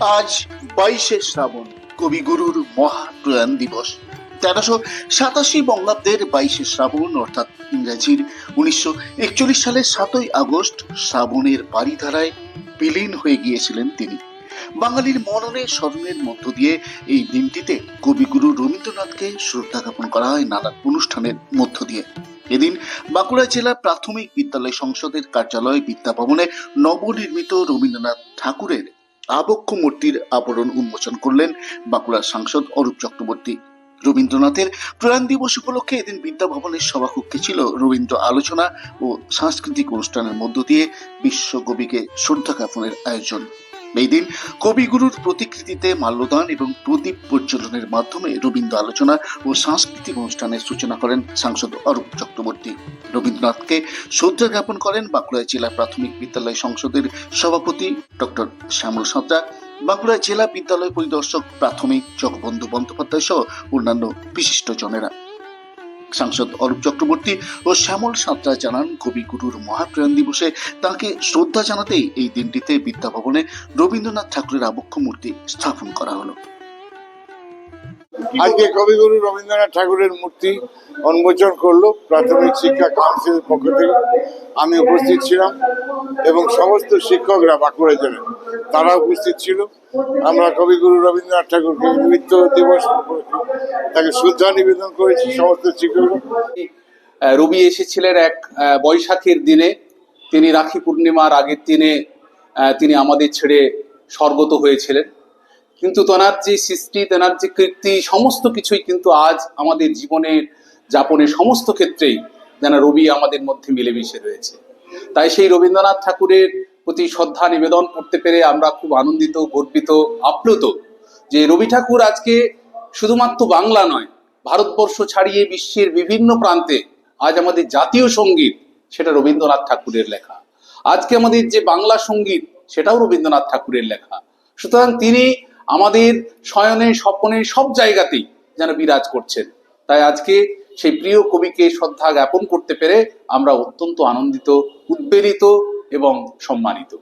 আজ বাইশে শ্রাবণ, কবিগুরুর মহাপ্রয়াণ দিবস। তেরোশো সাতাশি বঙ্গাব্দের বাইশে শ্রাবণ, অর্থাৎ ইংরেজির উনিশশো একচল্লিশ সালের সাতই আগস্ট শ্রাবণের বাড়িধারায় বিলীন হয়ে গিয়েছিলেন তিনি। বাঙালির মননে স্মরণের মধ্য দিয়ে এই দিনটিতে কবিগুরু রবীন্দ্রনাথকে শ্রদ্ধা জ্ঞাপন করা হয় নানা অনুষ্ঠানের মধ্য দিয়ে। এদিন বাঁকুড়া জেলা প্রাথমিক বিদ্যালয় সংসদের কার্যালয় বিদ্যাভবনে নবনির্মিত রবীন্দ্রনাথ ঠাকুরের আবক্ষ মূর্তির আবরণ উন্মোচন করলেন বাঁকুড়ার সাংসদ অরূপ চক্রবর্তী। রবীন্দ্রনাথের প্রয়াণ দিবস উপলক্ষে এদিন বিদ্যাভবনের সভাকক্ষে ছিল রবীন্দ্র আলোচনা ও সাংস্কৃতিক অনুষ্ঠানের মধ্য দিয়ে বিশ্বকবিকে শ্রদ্ধা জ্ঞাপনের আয়োজন। এই দিন কবিগুরুর প্রতিকৃতিতে মাল্যদান এবং প্রদীপ প্রজ্বলনের মাধ্যমে রবীন্দ্র আলোচনা ও সাংস্কৃতিক অনুষ্ঠানের সূচনা করেন সাংসদ অরূপ চক্রবর্তী। রবীন্দ্রনাথকে শ্রদ্ধা জ্ঞাপন করেন বাঁকুড়া জেলা প্রাথমিক বিদ্যালয় সংসদের সভাপতি ডক্টর শ্যামল সাঁতরা। বাঁকুড়া জেলা বিদ্যালয় পরিদর্শক প্রাথমিক জগবন্ধু বন্দ্যোপাধ্যায় সহ অন্যান্য বিশিষ্ট জনেরা। সাংসদ অরূপ চক্রবর্তী ও শ্যামল সাঁতরা জানান, কবিগুরুর মহাপ্রাণ দিবসে তাকে শ্রদ্ধা জানাতেই এই দিনটিতে বিদ্যাভবনে রবীন্দ্রনাথ ঠাকুরের আবক্ষ মূর্তি স্থাপন করা হলো। আজকে কবিগুরু রবীন্দ্রনাথ ঠাকুরের মূর্তি উন্মোচন করল প্রাথমিক শিক্ষা কাউন্সিলের পক্ষ থেকে। আমি উপস্থিত ছিলাম এবং সমস্ত শিক্ষকরা বাঁকুড়া জেলার তারা উপস্থিত ছিল। আমরা কবিগুরু রবীন্দ্রনাথ ঠাকুরকে নিমিত্ত দিবস তাকে শ্রদ্ধা নিবেদন করেছি সমস্ত শিক্ষকরা। রবি এসেছিলেন এক বৈশাখের দিনে। তিনি রাখি পূর্ণিমার আগের দিনে তিনি আমাদের ছেড়ে স্বর্গত হয়েছিলেন। কিন্তু তেনার যে সৃষ্টি তেনার যে কীর্তি, সমস্ত কিছুই কিন্তু আজ আমাদের জীবনের, যাপনের সমস্ত ক্ষেত্রেই যেন রবি আমাদের মধ্যে মিলেমিশে রয়েছে। তাই সেই রবীন্দ্রনাথ ঠাকুরের প্রতি শ্রদ্ধা নিবেদন করতে পেরে আমরা খুব আনন্দিত, গর্বিত, আপ্লুত যে রবি ঠাকুর আজকে শুধুমাত্র বাংলা নয়, ভারতবর্ষ ছাড়িয়ে বিশ্বের বিভিন্ন প্রান্তে আজ আমাদের জাতীয় সংগীত সেটা রবীন্দ্রনাথ ঠাকুরের লেখা। আজকে আমাদের যে বাংলা সংগীত সেটাও রবীন্দ্রনাথ ঠাকুরের লেখা। সুতরাং তিনি আমাদের শয়নে, স্বপনে সব জায়গাতেই যেন বিরাজ করছেন। তাই আজকে সেই প্রিয় কবিকে শ্রদ্ধা জ্ঞাপন করতে পেরে আমরা অত্যন্ত আনন্দিত, উদ্বেলিত এবং সম্মানিত।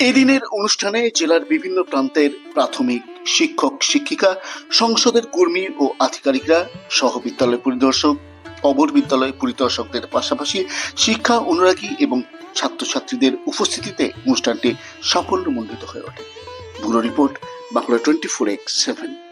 এদিনের অনুষ্ঠানে জেলার বিভিন্ন প্রান্তের প্রাথমিক শিক্ষক, শিক্ষিকা, সংসদের কর্মী ও আধিকারিকরা সহ বিদ্যালয় পরিদর্শক, অবর বিদ্যালয় পরিদর্শকদের পাশাপাশি শিক্ষা অনুরাগী এবং ছাত্রছাত্রীদের উপস্থিতিতে অনুষ্ঠানটি সাফল্যমণ্ডিত হয়ে ওঠে। Bureau report Bankura twenty four x seven.